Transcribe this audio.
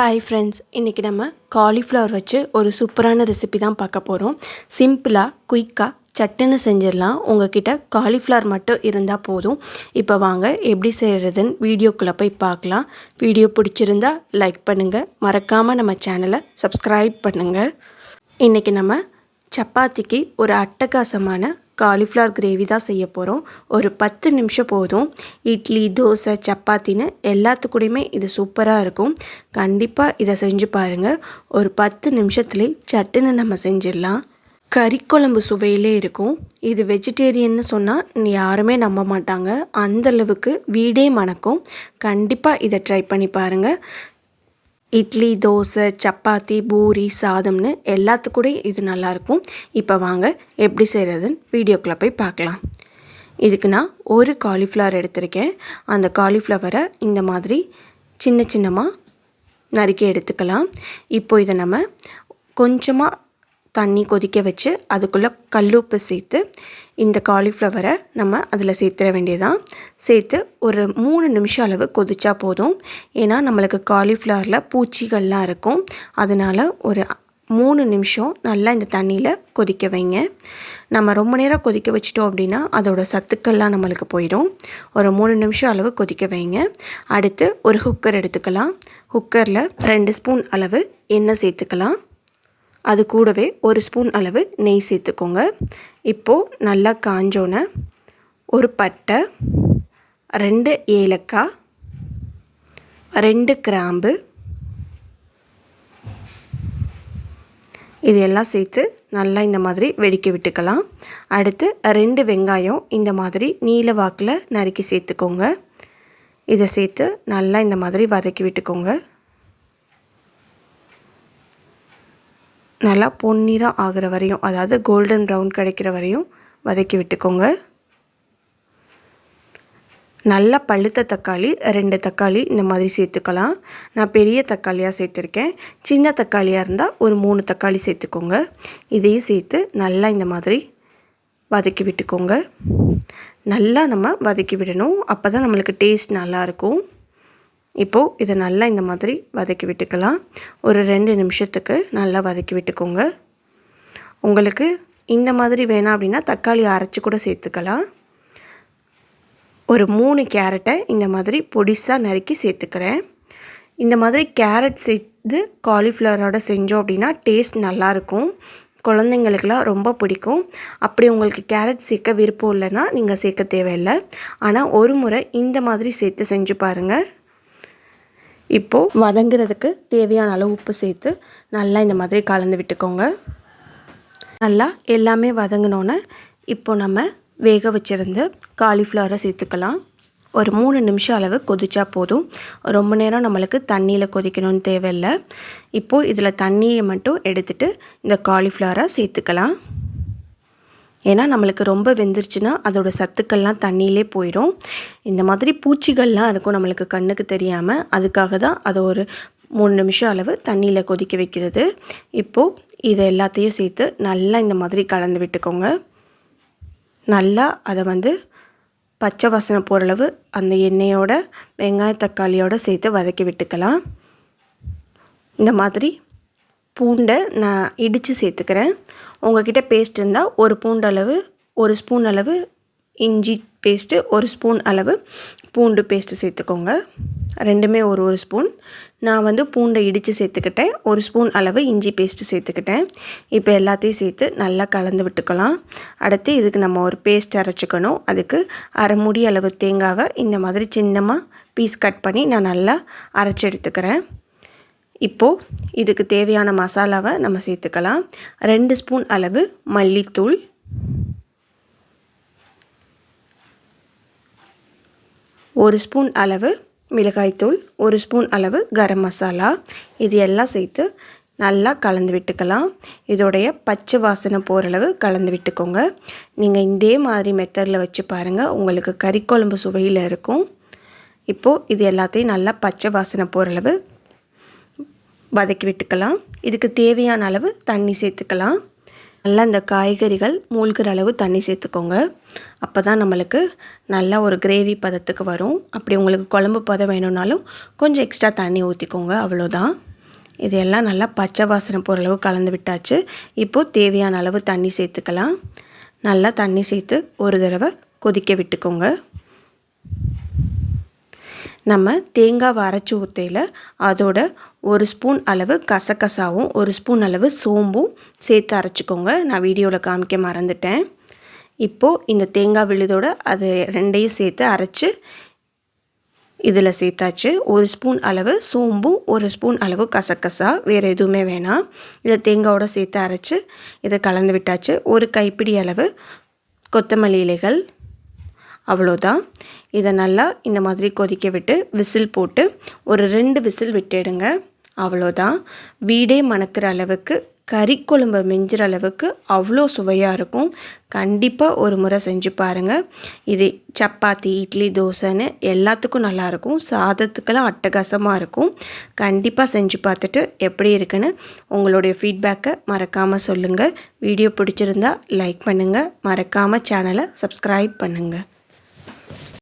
Hi friends இன்றைக்கி நம்ம cauliflower வச்சு ஒரு சூப்பரான ரெசிபி தான் பார்க்க போகிறோம் சிம்பிளாக குயிக்காக சட்டுன்னு செஞ்சிடலாம். உங்ககிட்ட காலிஃப்ளவர் மட்டும் இருந்தால் போதும். இப்போ வாங்க எப்படி செய்கிறதுன்னு வீடியோக்குள்ளே போய் பார்க்கலாம். வீடியோ பிடிச்சிருந்தா லைக் பண்ணுங்கள் மறக்காமல் நம்ம சேனலை சப்ஸ்கிரைப் பண்ணுங்கள் இன்றைக்கி நம்ம சப்பாத்திக்கு ஒரு அட்டகாசமான காலிஃப்ளவர் கிரேவி தான் செய்ய போகிறோம் ஒரு பத்து நிமிஷம் போதும். இட்லி தோசை சப்பாத்தின்னு எல்லாத்துக்கூடையுமே இது சூப்பராக இருக்கும். கண்டிப்பாக இதை செஞ்சு பாருங்கள் ஒரு பத்து நிமிஷத்துலேயே சட்டுன்னு நம்ம செஞ்சிடலாம். கறிக்குழம்பு சுவையிலே இருக்கும். இது வெஜிடேரியன்னு சொன்னால் யாருமே நம்ப மாட்டாங்க. அந்தளவுக்கு வீடே மணக்கும். கண்டிப்பாக இதை ட்ரை பண்ணி பாருங்கள் இட்லி தோசை சப்பாத்தி பூரி சாதம்னு எல்லாத்துக்கூடயும் இது நல்லாயிருக்கும். இப்போ வாங்க எப்படி செய்கிறதுன்னு வீடியோக்குள்ளே போய் பார்க்கலாம். இதுக்கு நான் ஒரு காலிஃப்ளவர் எடுத்திருக்கேன். அந்த காலிஃப்ளவரை இந்த மாதிரி சின்ன சின்னமாக நறுக்கி எடுத்துக்கலாம். இப்போ இதை நம்ம கொஞ்சமாக தண்ணி கொதிக்க வச்சு அதுக்குள்ளே கல்லுப்பு சேர்த்து இந்த காலிஃப்ளவரை நம்ம அதில் சேர்த்துட வேண்டியதான் சேர்த்து ஒரு மூணு நிமிஷம் அளவு கொதிச்சா போதும். ஏன்னா நம்மளுக்கு காலிஃப்ளவரில் பூச்சிகள்லாம் இருக்கும். அதனால் ஒரு மூணு நிமிஷம் நல்லா இந்த தண்ணியில் கொதிக்க வைங்க. நம்ம ரொம்ப நேரம் கொதிக்க வச்சிட்டோம் அப்படின்னா அதோட சத்துக்கள்லாம் நம்மளுக்கு போயிடும். ஒரு மூணு நிமிஷம் அளவு கொதிக்க வைங்க. அடுத்து ஒரு குக்கர் எடுத்துக்கலாம். குக்கரில் ரெண்டு ஸ்பூன் அளவு எண்ணெய் சேர்த்துக்கலாம். அது கூடவே ஒரு ஸ்பூன் அளவு நெய் சேர்த்துக்கோங்க. இப்போது நல்லா காஞ்சோன்னே ஒரு பட்டை ரெண்டு ஏலக்காய் ரெண்டு கிராம்பு இது எல்லாம் சேர்த்து நல்லா இந்த மாதிரி வெடிக்க விட்டுக்கலாம். அடுத்து ரெண்டு வெங்காயம் இந்த மாதிரி நீல வாக்கில் நறுக்கி சேர்த்துக்கோங்க. இதை சேர்த்து நல்லா இந்த மாதிரி வதக்கி விட்டுக்கோங்க. நல்லா பொன்னிறம் ஆகிற வரையும் அதாவது கோல்டன் ப்ரௌன் கிடைக்கிற வரையும் வதக்கி விட்டுக்கோங்க. நல்லா பழுத்த தக்காளி ரெண்டு தக்காளி இந்த மாதிரி சேர்த்துக்கலாம். நான் பெரிய தக்காளியாக சேர்த்துருக்கேன். சின்ன தக்காளியாக இருந்தால் ஒரு மூணு தக்காளி சேர்த்துக்கோங்க. இதையும் சேர்த்து நல்லா இந்த மாதிரி வதக்கி விட்டுக்கோங்க. நல்லா நம்ம வதக்கி விடணும். அப்போ தான் நம்மளுக்கு டேஸ்ட் நல்லாயிருக்கும் இப்போது இதை நல்லா இந்த மாதிரி வதக்கி விட்டுக்கலாம். ஒரு ரெண்டு நிமிஷத்துக்கு நல்லா வதக்கி விட்டுக்கோங்க. உங்களுக்கு இந்த மாதிரி வேணாம் அப்படின்னா தக்காளி அரைச்சி கூட சேர்த்துக்கலாம். ஒரு மூணு கேரட்டை இந்த மாதிரி பொடிசாக நறுக்கி சேர்த்துக்கிறேன். இந்த மாதிரி கேரட் சேர்த்து காலிஃப்ளவரோட செஞ்சோம் அப்படின்னா டேஸ்ட் நல்லாயிருக்கும் குழந்தைங்களுக்கெல்லாம் ரொம்ப பிடிக்கும். அப்படி உங்களுக்கு கேரட் சேர்க்க விருப்பம் இல்லைன்னா நீங்கள் சேர்க்க தேவையில்லை. ஆனால் ஒரு முறை இந்த மாதிரி சேர்த்து செஞ்சு பாருங்கள் இப்போது வதங்குறதுக்கு தேவையான அளவு உப்பு சேர்த்து நல்லா இந்த மாதிரி கலந்து விட்டுக்கோங்க. நல்லா எல்லாமே வதங்கினோன்னே இப்போ நம்ம வேக வச்சுருந்து காலிஃப்ளவரை சேர்த்துக்கலாம். ஒரு மூணு நிமிஷம் அளவு கொதிச்சா போதும். ரொம்ப நேரம் நம்மளுக்கு தண்ணியில் கொதிக்கணும்னு தேவையில்லை. இப்போது இதில் தண்ணியை மட்டும் எடுத்துகிட்டு இந்த காலிஃப்ளவரை சேர்த்துக்கலாம். ஏன்னா நம்மளுக்கு ரொம்ப வெந்துருச்சுன்னா அதோடய சத்துக்கள்லாம் தண்ணியிலே போயிடும் இந்த மாதிரி பூச்சிகள்லாம் இருக்கும் நம்மளுக்கு கண்ணுக்கு தெரியாமல் அதுக்காக தான் அதை ஒரு மூணு நிமிஷம் அளவு தண்ணியில் கொதிக்க வைக்கிறது. இப்போது இதை எல்லாத்தையும் சேர்த்து நல்லா இந்த மாதிரி கலந்து விட்டுக்கோங்க. நல்லா அதை வந்து பச்சை வாசனை போகிறளவு அந்த எண்ணெயோட வெங்காய தக்காளியோடு சேர்த்து வதக்கி விட்டுக்கலாம். இந்த மாதிரி பூண்டை நான் இடித்து சேர்த்துக்கிறேன். உங்கள்கிட்ட பேஸ்ட் இருந்தால் ஒரு பூண்டு அளவு ஒரு ஸ்பூன் அளவு இஞ்சி பேஸ்ட்டு ஒரு ஸ்பூன் அளவு பூண்டு பேஸ்ட்டு சேர்த்துக்கோங்க. ரெண்டுமே ஒரு ஒரு ஸ்பூன். நான் வந்து பூண்டை இடித்து சேர்த்துக்கிட்டேன். ஒரு ஸ்பூன் அளவு இஞ்சி பேஸ்ட்டு சேர்த்துக்கிட்டேன். இப்போ எல்லாத்தையும் சேர்த்து நல்லா கலந்து விட்டுக்கலாம். அடுத்து இதுக்கு நம்ம ஒரு பேஸ்ட் அரைச்சிக்கணும். அதுக்கு அரை முடி அளவு தேங்காவை இந்த மாதிரி சின்னமாக பீஸ் கட் பண்ணி நான் நல்லா அரைச்சி எடுத்துக்கிறேன். இப்போது இதுக்கு தேவையான மசாலாவை நம்ம சேர்த்துக்கலாம். ரெண்டு ஸ்பூன் அளவு மல்லித்தூள். ஒரு ஸ்பூன் அளவு மிளகாய்த்தூள் ஒரு ஸ்பூன் அளவு கரம் மசாலா. இது எல்லாம் சேர்த்து நல்லா கலந்து விட்டுக்கலாம். இதோடைய பச்சை வாசனை போகிற அளவு கலந்து விட்டுக்கோங்க. நீங்கள் இதே மாதிரி மெத்தடில் வச்சு பாருங்கள் உங்களுக்கு கறிக்குழம்பு சுவையில் இருக்கும். இப்போது இது எல்லாத்தையும் நல்லா பச்சை வாசனை போகிற அளவு வதக்கி விட்டுக்கலாம். இதுக்கு தேவையான அளவு தண்ணி சேர்த்துக்கலாம். நல்லா இந்த காய்கறிகள் மூழ்கிற அளவு தண்ணி சேர்த்துக்கோங்க. அப்போ தான் நம்மளுக்கு நல்லா ஒரு கிரேவி பதத்துக்கு வரும். அப்படி உங்களுக்கு குழம்பு பதம் வேணும்னாலும் கொஞ்சம் எக்ஸ்ட்ரா தண்ணி ஊற்றிக்கோங்க அவ்வளோதான் இதையெல்லாம் நல்லா பச்சை வாசனை போகிற அளவு கலந்து விட்டாச்சு. இப்போது தேவையான அளவு தண்ணி சேர்த்துக்கலாம். நல்லா தண்ணி சேர்த்து ஒரு தடவை கொதிக்க விட்டுக்கோங்க. நம்ம தேங்காவை அரைச்சி ஊற்றையில் அதோட ஒரு ஸ்பூன் அளவு கசகசாவும் ஒரு ஸ்பூன் அளவு சோம்பும் சேர்த்து அரைச்சிக்கோங்க. நான் வீடியோவில் காமிக்க மறந்துட்டேன். இப்போது இந்த தேங்காய் விழுதோட அது ரெண்டையும் சேர்த்து அரைச்சி இதில் சேர்த்தாச்சு. ஒரு ஸ்பூன் அளவு சோம்பும் ஒரு ஸ்பூன் அளவு கசகசா வேறு எதுவுமே வேணாம். இதை தேங்காயோடு சேர்த்து அரைச்சி இதை கலந்து விட்டாச்சு. ஒரு கைப்பிடி அளவு கொத்தமல்லி இலைகள் அவ்வளோதான். இதை நல்லா இந்த மாதிரி கொதிக்க விட்டு விசில் போட்டு ஒரு ரெண்டு விசில் விட்டுடுங்க. அவ்வளோதான். வீடே மணக்கிற அளவுக்கு கறி குழம்பு மிஞ்சிற அளவுக்கு அவ்வளோ சுவையாக இருக்கும். கண்டிப்பாக ஒரு முறை செஞ்சு பாருங்கள் இது சப்பாத்தி இட்லி தோசைன்னு எல்லாத்துக்கும் நல்லாயிருக்கும் சாதத்துக்கெல்லாம் அட்டகாசமாக இருக்கும். கண்டிப்பாக செஞ்சு பார்த்துட்டு எப்படி இருக்குன்னு உங்களுடைய ஃபீட்பேக்கை மறக்காமல் சொல்லுங்கள் வீடியோ பிடிச்சிருந்தா லைக் பண்ணுங்கள் மறக்காமல் சேனலை சப்ஸ்கிரைப் பண்ணுங்கள்